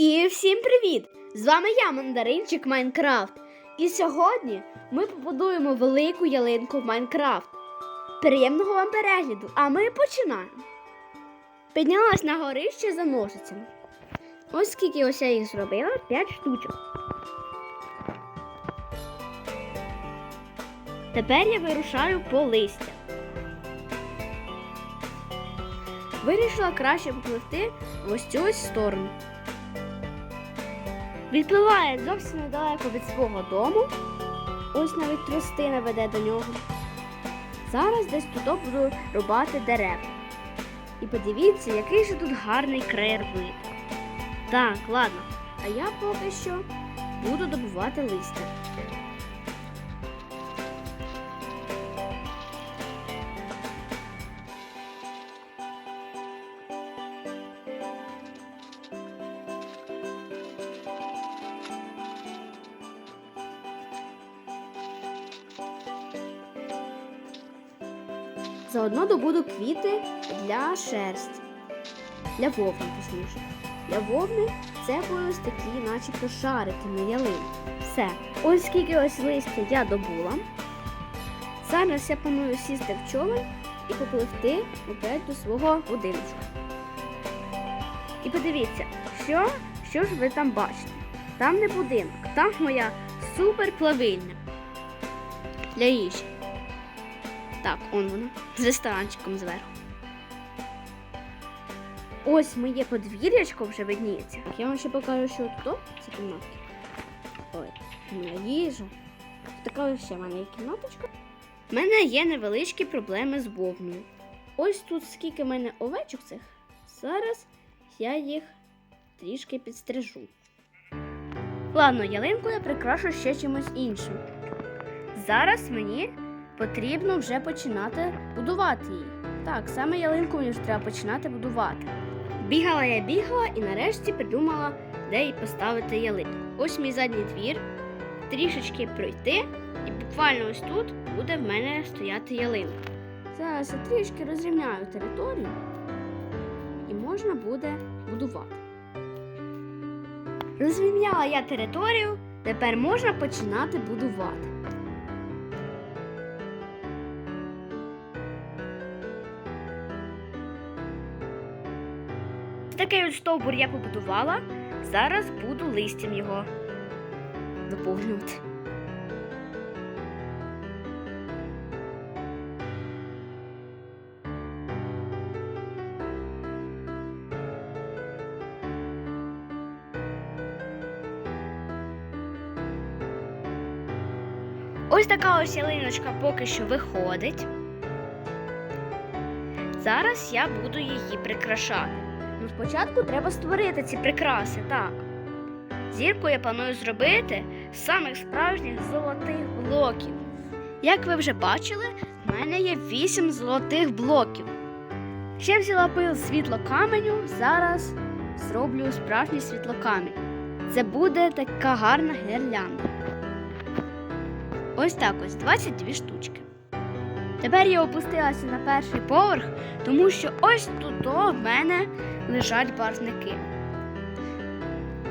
І всім привіт! З вами я, мандаринчик Майнкрафт. І сьогодні ми побудуємо велику ялинку в Майнкрафт. Приємного вам перегляду, а ми починаємо. Піднялась на горище за ножицями. Ось скільки ось я їх зробила, 5 штучок. Тепер я вирушаю по листя. Вирішила краще попливти в ось цю ось сторону. Відпливає зовсім недалеко від свого дому. Ось навіть тростина веде до нього. Зараз десь тут буду рубати дерева. І подивіться, який же тут гарний краєвид. Так, ладно. А я поки що буду добувати листя. Заодно добуду квіти для шерсті. Для вовни, точніше. Для вовни це ось такі, начебто, шарики на ялині. Все. Ось скільки ось листя я добула. Зараз я планую сісти в човен і попливти опять до свого будиночку. І подивіться, що, що ж ви там бачите? Там не будинок, там моя супер плавильня для їжі. Так, он вона. З ресторанчиком зверху. Ось моє подвір'ячко вже видніється. Я вам ще покажу, що тут ці кімнатки. Ой, моя їжа. Така ще в мене є кімнаточка. У мене є невеличкі проблеми з вовною. Ось тут скільки в мене овечок цих. Зараз я їх трішки підстрижу. Ладно, ялинку я прикрашу ще чимось іншим. Зараз мені потрібно вже починати будувати її. Так, саме ялинку мені вже треба починати будувати. Бігала я бігала і нарешті придумала, де їй поставити ялинку. Ось мій задній двір, трішечки пройти, і буквально ось тут буде в мене стояти ялинка. Зараз я трішки розрівняю територію і можна буде будувати. Розрівняла я територію, тепер можна починати будувати. Такий от стовбур я побудувала. Зараз буду листям його доповнювати. Ось така ось ялиночка поки що виходить. Зараз я буду її прикрашати. Ну, спочатку треба створити ці прикраси, так. Зірку я планую зробити з самих справжніх золотих блоків. Як ви вже бачили, в мене є 8 золотих блоків. Ще взяла пил світло каменю, зараз зроблю справжній світлокамінь. Це буде така гарна гірлянда. Ось так ось 22 штучки. Тепер я опустилася на перший поверх, тому що ось тут в мене лежать барвники.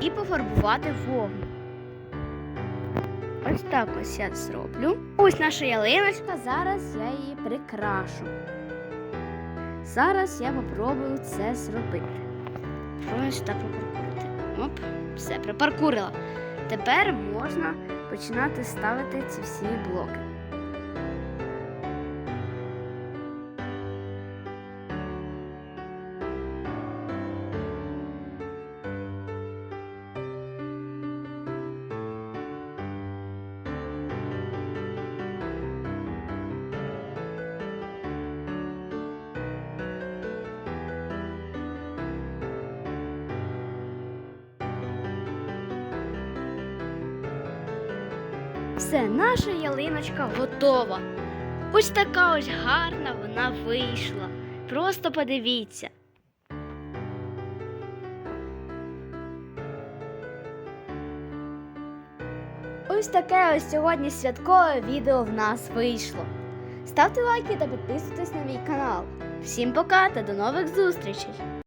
І пофарбувати вогну. Ось так ось я зроблю. Ось наша ялиночка, зараз я її прикрашу. Зараз я попробую це зробити. Пробую сюди пропаркурити. Оп, все, припаркурила. Тепер можна починати ставити ці всі блоки. Все, наша ялиночка готова. Ось така ось гарна вона вийшла. Просто подивіться. Ось таке ось сьогодні святкове відео в нас вийшло. Ставте лайки та підписуйтесь на мій канал. Всім пока та до нових зустрічей!